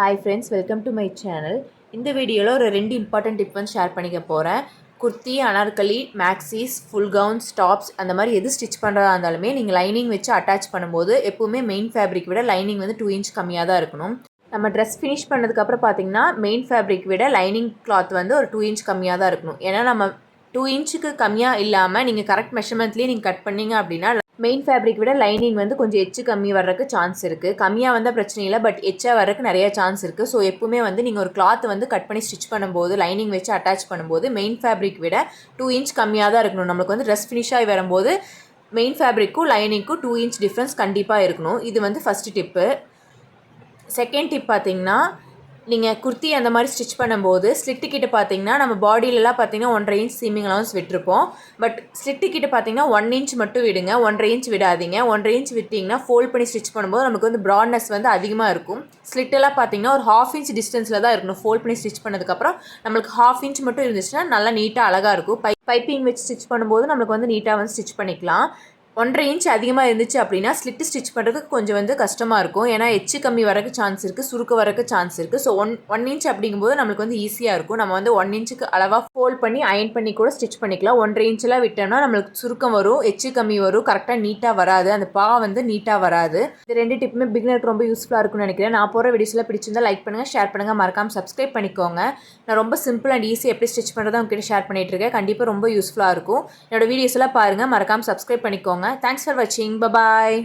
Hi friends welcome to my channel இந்த வீடியோவில் ஒரு ரெண்டு இம்பார்ட்டன்ட் டிப் வந்து ஷேர் பண்ணிக்க போகிறேன் kurti anarkali maxis full gowns tops அந்த மாதிரி எது ஸ்டிச் பண்ணுறதா இருந்தாலுமே நீங்கள் லைனிங் வச்சு அட்டாச் பண்ணும்போது எப்போவுமே மெயின் ஃபேப்ரிக் விட லைனிங் வந்து டூ இன்ச் கம்மியாக தான் இருக்கணும். நம்ம ட்ரெஸ் ஃபினிஷ் பண்ணதுக்கப்புறம் பார்த்தீங்கன்னா மெயின் ஃபேப்ரிக் விட லைனிங் கிளாத் வந்து ஒரு டூ இன்ச் கம்மியாக தான் இருக்கணும். ஏன்னா நம்ம டூ இன்ச்சுக்கு கம்மியாக இல்லாமல் நீங்கள் கரெக்ட் மெஷர்மெண்ட்லேயே நீங்கள் கட் பண்ணீங்க அப்படின்னா மெயின் ஃபேப்ரிக் விட லைனிங் வந்து கொஞ்சம் எச்சு கம்மி வர்றதுக்கு சான்ஸ் இருக்குது கம்மியாக வந்தால் பிரச்சனை இல்லை பட் எச்சாக வர்றதுக்கு நிறைய சான்ஸ் இருக்குது ஸோ எப்பவுமே வந்து நீங்கள் ஒரு கிளாத் வந்து கட் பண்ணி ஸ்டிச் பண்ணும்போது லைனிங் வச்சு அட்டாச் பண்ணும்போது மெயின் ஃபேப்ரிக் விட டூ இன்ச் கம்மியாக தான் இருக்கணும். நம்மளுக்கு வந்து ட்ரெஸ் ஃபினிஷ் ஆகி வரும்போது மெயின் ஃபேப்ரிக்கும் லைனிங்க்கும் டூ இன்ச் டிஃப்ரென்ஸ் கண்டிப்பாக இருக்கணும். இது வந்து ஃபஸ்ட்டு டிப்பு செகண்ட் டிப் பார்த்தீங்கன்னா நீங்கள் குர்த்தி அந்த மாதிரி ஸ்டிச் பண்ணும்போது ஸ்லிட்டு கிட்ட பார்த்தீங்கன்னா நம்ம பாடியிலலாம் பார்த்தீங்கன்னா ஒன்றரை இன்ச் சீமிங் அலவுன்ஸ் விட்டுருப்போம். பட் ஸ்லிட்டு கிட்ட பார்த்தீங்கன்னா ஒன் இன்ச் மட்டும் விடுங்க. ஒன்றரை இன்ச் விடாதீங்க. ஒன்றரை இன்ச் விட்டிங்கன்னா ஃபோல்ட் பண்ணி ஸ்டிச் பண்ணும்போது நமக்கு வந்து ப்ராட்னஸ் வந்து அதிகமாக இருக்கும். ஸ்லிட்டெல்லாம் பார்த்தீங்கன்னா ஒரு ஹாஃப் இன்ச் டிஸ்டன்ஸில் தான் இருக்கணும். ஃபோல்ட் பண்ணி ஸ்டிச் பண்ணதுக்கப்புறம் நம்மளுக்கு ஹாஃப் இன்ச் மட்டும் இருந்துச்சுன்னா நல்லா நீட்டாக அழகாக இருக்கும். பை பைப்பிங் வச்சு ஸ்டிச் பண்ணும்போது நம்மளுக்கு வந்து நீட்டாக வந்து ஸ்டிச் பண்ணிக்கலாம். ஒன்றரை இன்ச் அதிகமாக இருந்துச்சு அப்படின்னா ஸ்லிட்டு ஸ்டிச் பண்ணுறதுக்கு கொஞ்சம் வந்து கஷ்டமாக இருக்கும். ஏன்னா எச்சு கம்மி வரக்கு சான்ஸ் இருக்குது சுருக்க வரக்கு சான்ஸ் இருக்குது ஸோ ஒன் ஒன் இன்ச் அப்படிங்கும்போது நம்மளுக்கு வந்து ஈஸியாக இருக்கும். நம்ம வந்து ஒன் இன்ச்சுக்கு அளவாக ஃபோல்ட் பண்ணி அயன் பண்ணி கூட ஸ்டிச் பண்ணிக்கலாம். ஒன்றரை இன்ச்செலாம் விட்டோம்னா நம்மளுக்கு சுருக்கம் வரும் எச்சு கம்மி வரும் கரெக்டாக நீட்டாக வராது. அந்த பா வந்து நீட்டாக வராது. இது ரெண்டு டிப்புமே பிகினருக்கு ரொம்ப யூஸ்ஃபுல்லாக இருக்கும்னு நினைக்கிறேன். நான் போகிற வீடியோஸில் பிடிச்சிருந்தா லைக் பண்ணுங்கள் ஷேர் பண்ணுங்கள் மறக்காமல் சப்ஸ்கிரைப் பண்ணிக்கோங்க. நான் ரொம்ப சிம்பிள் அண்ட் ஈஸி எப்படி ஸ்டிச் பண்ணுறதை உங்ககிட்ட ஷேர் பண்ணிகிட்டு இருக்கேன். கண்டிப்பாக ரொம்ப யூஸ்ஃபுல்லாக இருக்கும். என்னோடய வீடியோஸ்லாம் பாருங்கள் மறக்காமல் சப்ஸ்கிரைப் பண்ணிக்கோங்க தேங்க்ஸ் ஃபார் வாட்சிங் பபாய்